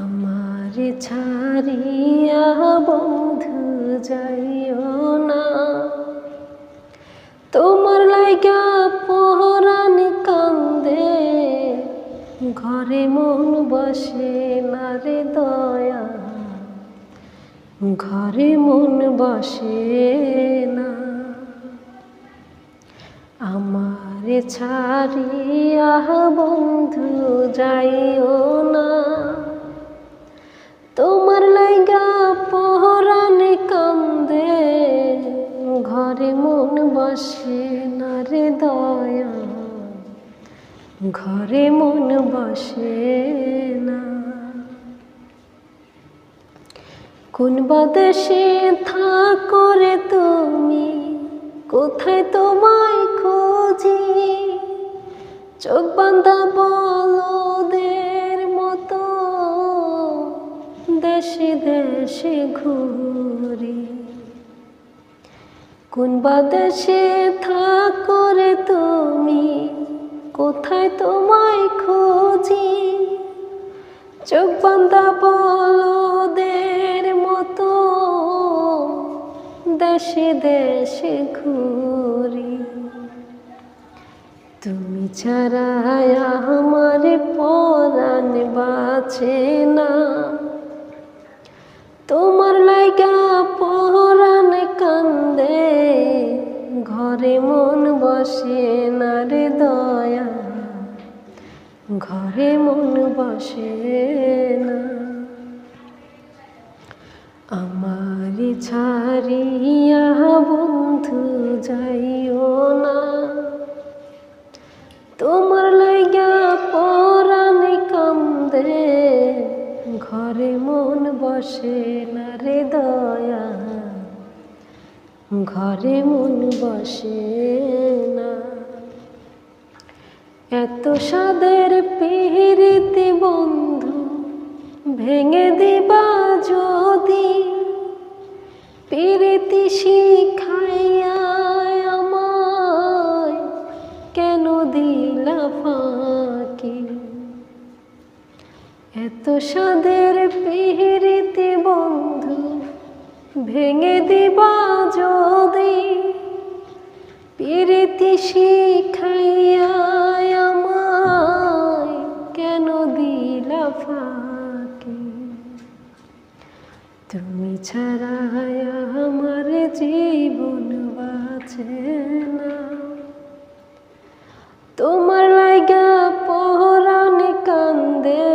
আমার ছাড়িয়া বন্ধু যাইও না। তোমার লাইগা পহরান কান্দে, ঘরে মন বসে না রে দয়া। ঘরে মন বসে না। আমার ছাড়িয়া বন্ধু যাইও না। ঘরে মন বসে না রে দয়া। ঘরে মন বসে না। কোন বাদেশে থাকো তুমি? কোথায় তোমায় খুঁজি? চোখ বান্ধা বলদের মতো দেশে দেশে ঘুরি। কোন বাদেশে থাকো রে তুমি? কোথায় তোমায় খুঁজি? চোখ বান্ধা বলদের মতো দেশে দেশে ঘুরি। তুমি ছাড়া আমার পরাণ বাঁচে না। ঘরে মন বসে না রে দয়া। ঘরে মন বসে না। আমার ছাড়িয়া বন্ধু যাইও না। তোমার লাইগা পরাণ কান্দে। ঘরে মন বসে না রে দয়া। ঘরে মন বসে না। এত সাদের পিহিরিতি বন্ধু ভেঙে দিবা যদি। পিরিতি শিখাইয়া আমায় কেন দিলা ফাঁকি? এত সাদের পিহিরিতি বন্ধু ভেঙে দিবা পিরিতি শিখাইয়া আমায় কেন দিলা ফাঁকি? তুমি ছাড়া আমার জীবন বাঁচে না। তোমার লাইগা পহরান কান্দে,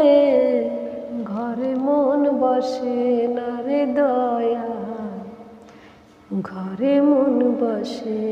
ঘরে মন বসে না রে দয়া। ঘরে মন বসে